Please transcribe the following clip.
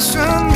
strong